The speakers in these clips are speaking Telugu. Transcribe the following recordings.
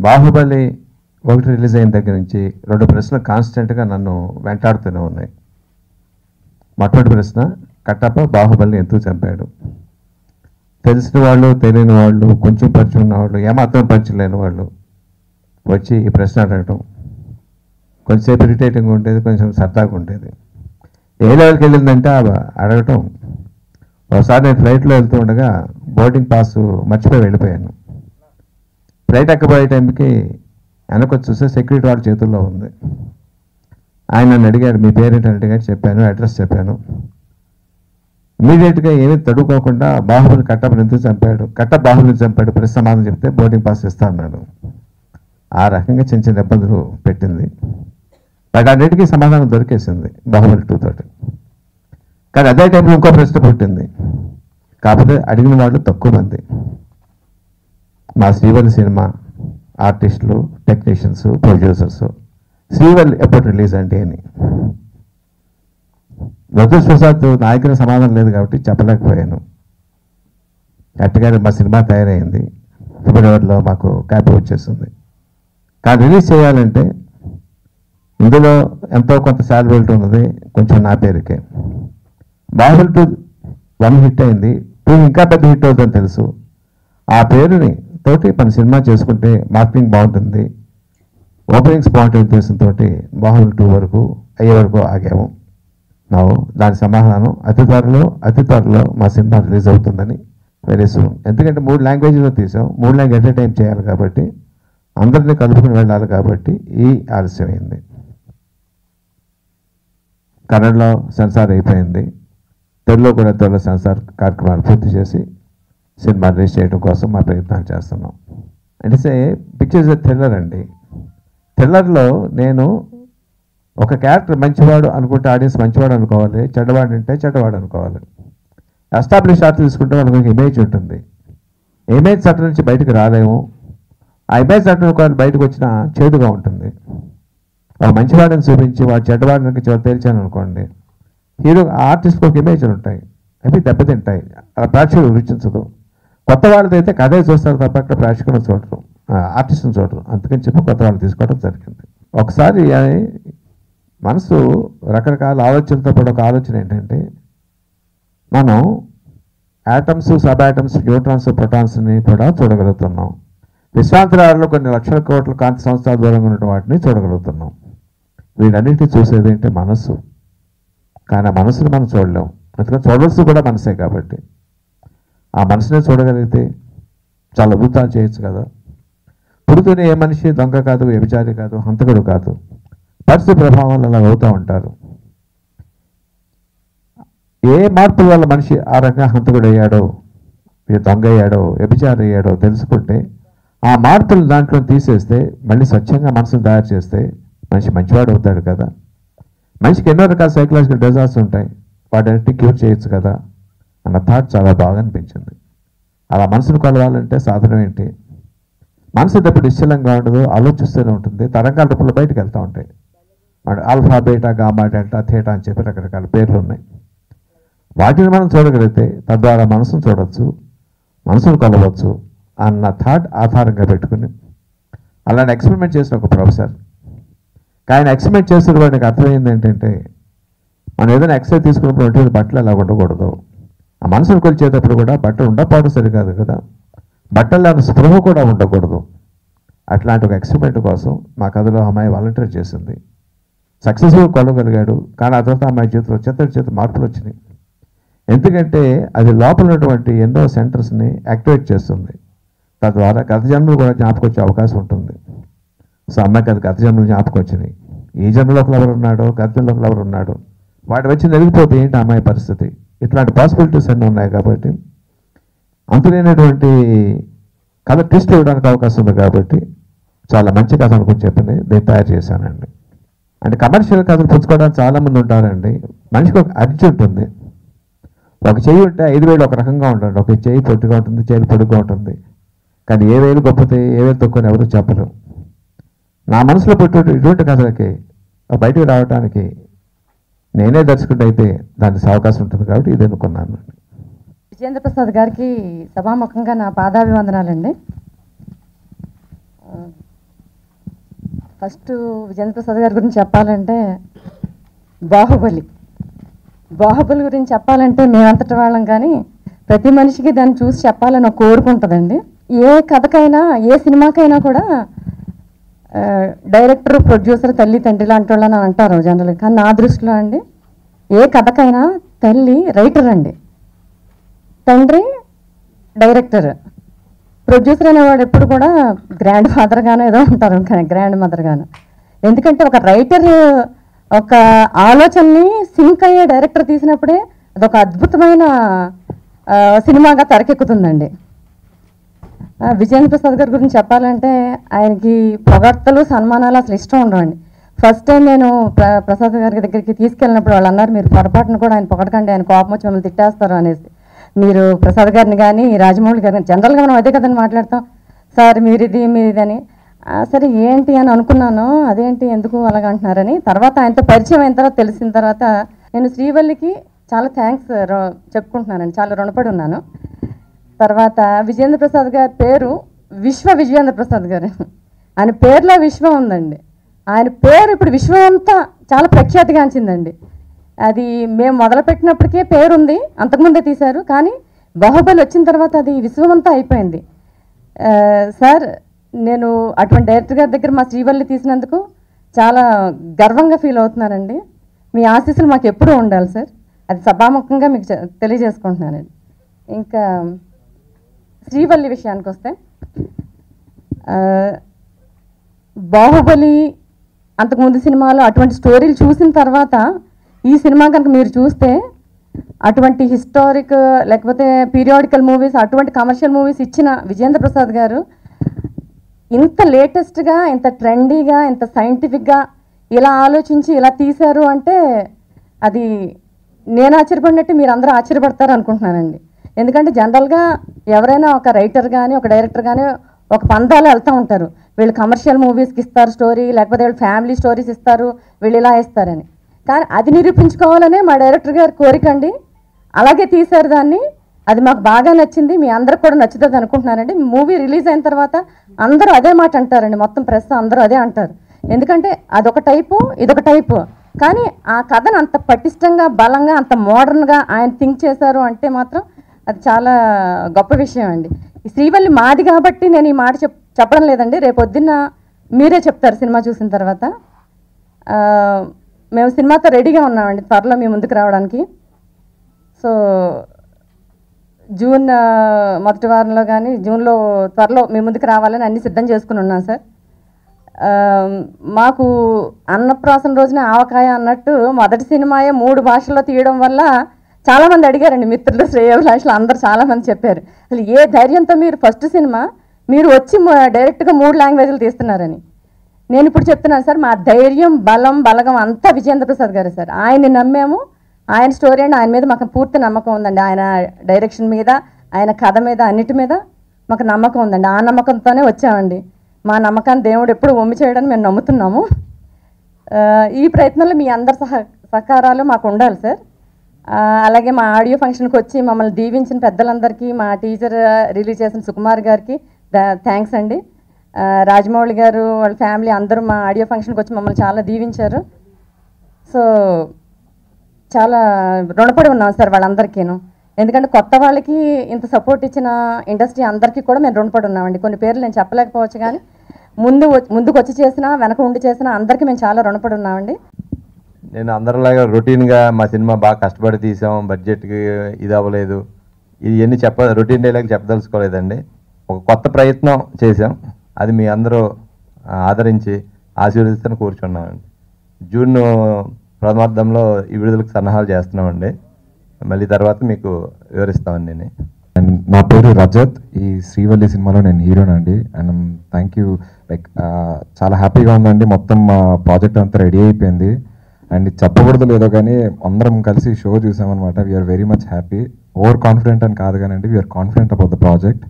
బాహుబలి ఒకటి రిలీజ్ అయిన దగ్గర నుంచి రెండు ప్రశ్నలు కాన్స్టెంట్గా నన్ను వెంటాడుతూనే ఉన్నాయి. మొట్టమొదటి ప్రశ్న కట్టప్ప బాహుబలిని ఎందుకు చంపాడు? తెలిసిన వాళ్ళు తెలియని వాళ్ళు కొంచెం పరిచయం ఉన్న వాళ్ళు ఏమాత్రం పరిచయం లేని వాళ్ళు వచ్చి ఈ ప్రశ్న అడగటం. కొంచెంసేపు ఇరిటేటింగ్ ఉండేది కొంచెం సరదాగా ఉండేది. ఏ లెవెల్కి వెళ్ళిందంటే అడగటం. ఒకసారి నేను ఫ్లైట్లో వెళ్తూ ఉండగా బోర్డింగ్ పాస్ మర్చిపోయి వెళ్ళిపోయాను. ఫ్లైట్ ఎక్కబోయే టైంకి వెనకొచ్చి చూస్తే సెక్యూరిటీ వాడి చేతుల్లో ఉంది. ఆయన నన్ను అడిగాడు మీ పేరేంటని అడిగాడు చెప్పాను అడ్రస్ చెప్పాను. ఇమీడియట్గా ఏమీ తడుకోకుండా బాహుబలి కట్టప్పని ఎందుకు చంపాడు? కట్ట బాహుబలిని చంపాడు ప్రతి సమాధానం చెప్తే బోర్డింగ్ పాస్ ఇస్తా అన్నాడు. ఆ రకంగా చిన్న చిన్న ఇబ్బందులు పెట్టింది. బట్ అన్నిటికీ సమాధానం దొరికేసింది బాహుబలి టూ తోటి. కానీ అదే టైంలో ఇంకో ప్రశ్న పుట్టింది. కాకపోతే అడిగిన వాళ్ళు తక్కువ మంది. మా శ్రీవల్లి సినిమా ఆర్టిస్టులు టెక్నీషియన్స్ ప్రొడ్యూసర్స్. శ్రీవల్లి ఎప్పుడు రిలీజ్ అంటే అని. ప్రసాద్ నాయకుని సమాధానం లేదు కాబట్టి చెప్పలేకపోయాను. అట్టగారు మా సినిమా తయారైంది. ఫిబ్రవరిలో మాకు కాపీ వచ్చేసింది. కానీ రిలీజ్ చేయాలంటే ఇందులో ఎంతో కొంత శాలరీ ఉన్నది కొంచెం నా పేరుకే. బాహుబలి టూ వన్ హిట్ అయింది. టూ ఇంకా పెద్ద హిట్ అవుతుందని తెలుసు. ఆ పేరుని తోటి మన సినిమా చేసుకుంటే మార్కెటింగ్ బాగుంటుంది. ఓపెనింగ్స్ బాగుంటుంది ఉద్దేశంతో బాహుబలి టూ వరకు అయ్యే వరకు ఆగాము. నా దాని సమాధానం అతి త్వరలో అతి త్వరలో మా సినిమా రిలీజ్ అవుతుందని వెరీ సూన్ ఎందుకంటే మూడు లాంగ్వేజ్లో తీసాం. మూడు లాంగ్వేజ్ ఎట్ టైం చేయాలి కాబట్టి అందరినీ కలుపుకుని వెళ్ళాలి కాబట్టి ఈ ఆలస్యమైంది కన్నడలో సెన్సార్ అయిపోయింది. తెలుగులో కూడా త్వరలో సెన్సార్ కార్యక్రమాలు పూర్తి చేసి సినిమా రిలీజ్ చేయడం కోసం మా ప్రయత్నాలు చేస్తున్నాం. అంటే సే పిక్చర్స్ థ్రిల్లర్ అండి. థ్రిల్లర్లో నేను ఒక క్యారెక్టర్ మంచివాడు అనుకుంటే ఆడియన్స్ మంచివాడు అనుకోవాలి చెడ్డవాడు అంటే చెడ్డవాడు అనుకోవాలి. ఎస్టాబ్లిష్ ఆర్ట్ తీసుకుంటే మనకు ఒక ఇమేజ్ ఉంటుంది. ఇమేజ్ చట్టం నుంచి బయటకు రాలేము. ఆ ఇమేజ్ చట్టం ఒకవేళ బయటకు వచ్చినా చేదుగా ఉంటుంది. ఒక మంచివాడిని చూపించి వాడు చెడ్డవాడిని చివరి తేల్చాను అనుకోండి. హీరో ఆర్టిస్ట్కి ఒక ఇమేజ్లు ఉంటాయి. అవి దెబ్బతింటాయి. అలా ప్రేక్షకులు రుచించదు. కొత్త వాళ్ళదైతే కథే చూస్తారు తప్ప అక్కడ ప్రేక్షకులను చూడరు. ఆర్టిస్ట్ని చూడరు. అందుకని చెప్పి కొత్త వాళ్ళు తీసుకోవడం జరిగింది. ఒకసారి మనసు రకరకాల ఆలోచనలతో పాటు ఒక ఆలోచన ఏంటంటే మనం యాటమ్స్ సబ్ యాటమ్స్ న్యూట్రాన్స్ ప్రొటాన్స్ని కూడా చూడగలుగుతున్నాం. విశ్వాంతరాలలో కొన్ని లక్షల కోట్ల కాంతి సంవత్సరాల దూరంగా ఉన్న వాటిని చూడగలుగుతున్నాం. వీటన్నిటిని చూసేది ఏంటి? మనస్సు కానీ ఆ మనసుని మనం చూడలేం. అందుకని చూడవలసి కూడా మనసే కాబట్టి. ఆ మనసునే చూడగలిగితే చాలా అద్భుతాలు చేయొచ్చు కదా? పుడుతూనే ఏ మనిషి దొంగ కాదు వ్యభిచారి కాదు హంతకుడు కాదు. పరిస్థితి ప్రభావాలు అలా అవుతూ ఉంటారు. ఏ మార్పుల వల్ల మనిషి ఆ రకంగా హంతకుడు అయ్యాడో ఏ దొంగ అయ్యాడో వ్యభిచారి అయ్యాడో తెలుసుకుంటే ఆ మార్పులు దాంట్లో తీసేస్తే మళ్ళీ స్వచ్ఛంగా మనసును తయారు చేస్తే మనిషి మంచివాడు అవుతాడు కదా? మనిషికి ఎన్నో రకాల సైకలాజికల్ డిజార్స్ ఉంటాయి. వాటన్నిటిని క్యూర్ చేయొచ్చు కదా? అన్న థాట్ చాలా బాగా అనిపించింది. అలా మనసును కలవాలంటే సాధనం ఏంటి? మనసు ఎప్పుడు నిశ్చలంగా ఉండదు ఆలోచిస్తూనే ఉంటుంది. తరంగాల రూపంలో బయటకు వెళ్తూ ఉంటాయి. Alpha beta gamma delta theta అని చెప్పి రకరకాల పేర్లు ఉన్నాయి. వాటిని మనం చూడగలిగితే తద్వారా మనసును చూడవచ్చు మనసును కొలవచ్చు అన్న థాట్ ఆధారంగా పెట్టుకుని. అలాంటి ఎక్స్పెరిమెంట్ చేసిన ఒక ప్రొఫెసర్ ఆయన ఎక్స్పెరిమెంట్ చేసిన వాడికి అర్థమైంది ఏంటంటే మనం ఏదైనా ఎక్సైజ్ తీసుకున్నప్పుడు బట్టలు ఎలా ఉండకూడదు? ఆ మనసును కొలిచేటప్పుడు కూడా బట్టలు ఉండపాటు సరికాదు కదా. బట్టలు లేని స్పృహ కూడా ఉండకూడదు. అట్లాంటి ఒక ఎక్స్పెరిమెంట్ కోసం మా కథలో అమ్మాయి వాలంటీర్ చేసింది. సక్సెస్ఫుల్ కొలగలిగాడు కానీ ఆ తర్వాత అమ్మాయి చేతిలో చేతుల చేత మార్పులు వచ్చినాయి. ఎందుకంటే అది లోపల ఉన్నటువంటి ఎన్నో సెంటర్స్ని యాక్టివేట్ చేస్తుంది. తద్వారా గత జన్మలు కూడా జ్ఞాపకం వచ్చే అవకాశం ఉంటుంది. సో అమ్మాయికి అది గత జన్మలు జ్ఞాపకం వచ్చినాయి. ఈ జన్మలో ఎవరు ఉన్నాడో గత జన్మలో ఎవరు ఉన్నాడు వాటి వచ్చి నెరిగిపోతే ఏంటి అమ్మాయి పరిస్థితి? ఇట్లాంటి పాసిబిలిటీస్ అన్నీ ఉన్నాయి కాబట్టి అంతులేనటువంటి కథ ట్విస్ట్ ఇవ్వడానికి అవకాశం ఉంది కాబట్టి చాలా మంచి కథ అనుకుని చెప్పింది నేను తయారు చేశానండి. అంటే కమర్షియల్ కథలు పుచ్చుకోవడానికి చాలామంది ఉంటారండి. మనిషికి ఒక అర్జీ ఉంటుంది. ఒక చెయ్యి ఉంటే ఐదు వేలు ఒక రకంగా ఉంటుంది ఒక చెయ్యి పొట్టిగా ఉంటుంది చేయి పొడుగ్గా ఉంటుంది. కానీ ఏ వేలు గొప్పతే ఏ వేలు తక్కువని ఎవరు చెప్పరు. నా మనసులో పుట్టే ఇటువంటి కథలకి బయటకు రావడానికి నేనే దర్శకుడు అయితే దానికి అవకాశం ఉంటుంది కాబట్టి ఇది అనుకున్నాను. విజేంద్ర ప్రసాద్ గారికి సభాముఖంగా నా పాదాభివందనాలండి. ఫస్ట్ విజేంద్ర ప్రసాద్ గారి గురించి చెప్పాలంటే బాహుబలి. బాహుబలి గురించి చెప్పాలంటే మేమంతటి వాళ్ళం కానీ ప్రతి మనిషికి దాన్ని చూసి చెప్పాలని కోరుకుంటుందండి కోరిక ఉంటుందండి. ఏ కథకైనా ఏ సినిమాకైనా కూడా డైరెక్టర్ ప్రొడ్యూసర్ తల్లి తండ్రి లాంటి వాళ్ళని అంటారు జనరల్గా కానీ నా దృష్టిలో అండి ఏ కథకైనా తల్లి రైటర్ అండి. తండ్రి డైరెక్టర్. ప్రొడ్యూసర్ అనేవాడు ఎప్పుడు కూడా గ్రాండ్ ఫాదర్గానే ఏదో ఉంటారు గ్రాండ్ మదర్గాను ఎందుకంటే ఒక రైటర్ ఒక ఆలోచనని సింక్ అయ్యే డైరెక్టర్ తీసినప్పుడే అదొక అద్భుతమైన సినిమాగా తెరకెక్కుతుందండి. విజయేంద్ర ప్రసాద్ గారి గురించి చెప్పాలంటే ఆయనకి పొగడ్తలు సన్మానాలు అసలు ఇష్టం ఉండవండి. ఫస్ట్ టైం నేను ప్రసాద్ గారి దగ్గరికి తీసుకెళ్ళినప్పుడు వాళ్ళు అన్నారు మీరు పొరపాటును కూడా ఆయన పొగడకండి ఆయన కోపం వచ్చి మిమ్మల్ని తిట్టేస్తారు అనేసి. మీరు ప్రసాద్ గారిని కానీ రాజమౌళి గారిని జనరల్గా మనం అదే కదండి మాట్లాడతాం. సార్ మీరు ఇది మీరు ఇది అని సరే ఏంటి అని అనుకున్నాను అదేంటి ఎందుకు అలాగ అంటున్నారని. తర్వాత ఆయనతో పరిచయం అయిన తర్వాత తెలిసిన తర్వాత నేను శ్రీవల్లికి చాలా థ్యాంక్స్ చెప్పుకుంటున్నానండి చాలా రుణపడి ఉన్నాను. తర్వాత విజేంద్ర ప్రసాద్ గారి పేరు విశ్వ విజయేంద్ర ప్రసాద్ గారు. ఆయన పేరులో విశ్వం ఉందండి. ఆయన పేరు ఇప్పుడు విశ్వం అంతా చాలా ప్రఖ్యాతిగాంచిందండి అది మేము మొదలుపెట్టినప్పటికే పేరు ఉంది అంతకుముందే తీశారు కానీ బాహుబలి వచ్చిన తర్వాత అది విశ్వమంతా అయిపోయింది. సార్ నేను అటువంటి డైరెక్టర్ గారి దగ్గర మా శ్రీవల్లి తీసినందుకు చాలా గర్వంగా ఫీల్ అవుతున్నానండి. మీ ఆశీస్సులు మాకు ఎప్పుడూ ఉండాలి సార్. అది సభాముఖంగా మీకు తెలియజేసుకుంటున్నానండి. ఇంకా శ్రీవల్లి విషయానికి వస్తే బాహుబలి అంతకుముందు సినిమాలో అటువంటి స్టోరీలు చూసిన తర్వాత ఈ సినిమా కనుక మీరు చూస్తే అటువంటి హిస్టారిక్ లేకపోతే పీరియాడికల్ మూవీస్ అటువంటి కమర్షియల్ మూవీస్ ఇచ్చిన విజేంద్ర ప్రసాద్ గారు ఇంత లేటెస్ట్గా ఇంత ట్రెండీగా ఇంత సైంటిఫిక్గా ఇలా ఆలోచించి ఇలా తీశారు అంటే అది నేను ఆశ్చర్యపడినట్టు మీరు అందరూ ఆశ్చర్యపడతారు అనుకుంటున్నానండి ఎందుకంటే జనరల్గా ఎవరైనా ఒక రైటర్ కానీ ఒక డైరెక్టర్ కానీ ఒక పందాలు వెళ్తూ ఉంటారు. వీళ్ళు కమర్షియల్ మూవీస్కి ఇస్తారు స్టోరీ లేకపోతే వీళ్ళు ఫ్యామిలీ స్టోరీస్ ఇస్తారు వీళ్ళు ఇలా ఇస్తారని కానీ అది నిరూపించుకోవాలనే మా డైరెక్టర్ గారి కోరిక అండి. అలాగే తీశారు దాన్ని. అది మాకు బాగా నచ్చింది. మీ అందరికి కూడా నచ్చుతుంది అనుకుంటున్నానండి. మూవీ రిలీజ్ అయిన తర్వాత అందరూ అదే మాట అంటారండి. మొత్తం ప్రెస్ అందరూ అదే అంటారు. ఎందుకంటే అదొక టైపు ఇదొక టైపు. కానీ ఆ కథను అంత పటిష్టంగా బలంగా అంత మోడర్న్గా ఆయన థింక్ చేశారు అంటే మాత్రం అది చాలా గొప్ప విషయం అండి. ఈ శ్రీవల్లి మాది కాబట్టి నేను ఈ మాట చెప్ చెప్పడం లేదండి. రేపు పొద్దున్న మీరే చెప్తారు సినిమా చూసిన తర్వాత. మేము సినిమాతో రెడీగా ఉన్నామండి త్వరలో మీ ముందుకు రావడానికి. సో జూన్ మొదటి వారంలో కానీ జూన్లో త్వరలో మీ ముందుకు రావాలని అన్ని సిద్ధం చేసుకుని ఉన్నాం సార్. మాకు అన్నప్రాసన రోజున ఆవకాయ అన్నట్టు మొదటి సినిమాయే మూడు భాషల్లో తీయడం వల్ల చాలామంది అడిగారండి మిత్రులు శ్రేయోభిలాషులు అందరు చాలామంది చెప్పారు. అసలు ఏ ధైర్యంతో మీరు ఫస్ట్ సినిమా మీరు వచ్చి డైరెక్ట్గా మూడు లాంగ్వేజ్లు తీస్తున్నారని. నేను ఇప్పుడు చెప్తున్నాను సార్ మా ధైర్యం బలం బలగం అంతా విజేంద్ర ప్రసాద్ గారు సార్. ఆయన్ని నమ్మాము ఆయన స్టోరీ అండి ఆయన మీద మాకు పూర్తి నమ్మకం ఉందండి. ఆయన డైరెక్షన్ మీద ఆయన కథ మీద అన్నిటి మీద మాకు నమ్మకం ఉందండి. ఆ నమ్మకంతోనే వచ్చామండి. మా నమ్మకాన్ని దేవుడు ఎప్పుడు ఒమ్మి చేయడానికి మేము నమ్ముతున్నాము. ఈ ప్రయత్నంలో మీ అందరి సహ సహకారాలు మాకు ఉండాలి సార్. అలాగే మా ఆడియో ఫంక్షన్కి వచ్చి మమ్మల్ని దీవించిన పెద్దలందరికీ మా టీచర్ రిలీజ్ చేసిన సుకుమార్ గారికి థ్యాంక్స్ అండి. రాజమౌళి గారు వాళ్ళ ఫ్యామిలీ అందరూ మా ఆడియో ఫంక్షన్కి వచ్చి మమ్మల్ని చాలా దీవించారు. సో చాలా రుణపడి ఉన్నాం సార్ వాళ్ళందరికీను. ఎందుకంటే కొత్త వాళ్ళకి ఇంత సపోర్ట్ ఇచ్చిన ఇండస్ట్రీ అందరికీ కూడా మేము రుణపడి ఉన్నామండి. కొన్ని పేర్లు నేను చెప్పలేకపోవచ్చు కానీ ముందు ముందుకు వచ్చి చేసినా వెనక ఉండి చేసినా అందరికీ మేము చాలా రుణపడి ఉన్నామండి. నేను అందరిలాగా రొటీన్గా మా సినిమా బాగా కష్టపడి తీసాం బడ్జెట్కి ఇది అవ్వలేదు. ఇది ఎన్ని చెప్ప రొటీన్ డైలాగ్ చెప్పదలుచుకోలేదండి. ఒక కొత్త ప్రయత్నం చేసాం అది మీ అందరూ ఆదరించి ఆశీర్వదిస్తని కూర్చున్నామండి. జూన్ ప్రమార్థంలో ఈ విడుదలకు సన్నాహాలు చేస్తున్నామండి. మళ్ళీ తర్వాత మీకు వివరిస్తామండి నేను. అండ్ నా పేరు రజత్. ఈ శ్రీవల్లి సినిమాలో నేను హీరోనండి అండ్. థ్యాంక్ యూ లైక్ చాలా హ్యాపీగా ఉందండి. మొత్తం మా ప్రాజెక్ట్ అంతా రెడీ అయిపోయింది. అండ్ చెప్పకూడదు లేదో కానీ అందరం కలిసి show చూసామన్నమాట. We're very much happy over confident అని కాదు కానీ we're confident about the project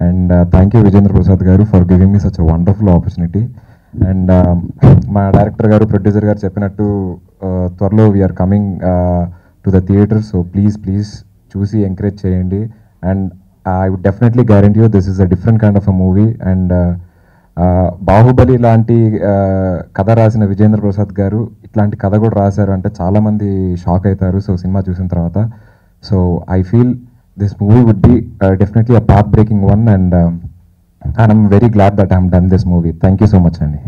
and thank you Vijendra Prasad గారు for giving me such a wonderful opportunity and మా డైరెక్టర్ గారు ప్రొడ్యూసర్ గారు చెప్పినట్టు త్వరలో we're coming to the theatre so please please చూసి ఎంకరేజ్ చేయండి. And I would definitely guarantee you this is a different kind of a movie and Baahubali లాంటి కథ రాసిన విజేంద్ర ప్రసాద్ గారు ఇట్లాంటి కథ కూడా రాశారు అంటే చాలామంది షాక్ అవుతారు. సో సినిమా చూసిన తర్వాత. So I feel this movie would be definitely a path breaking one and I'm very glad that I'm done this movie. Thank you so much అండి.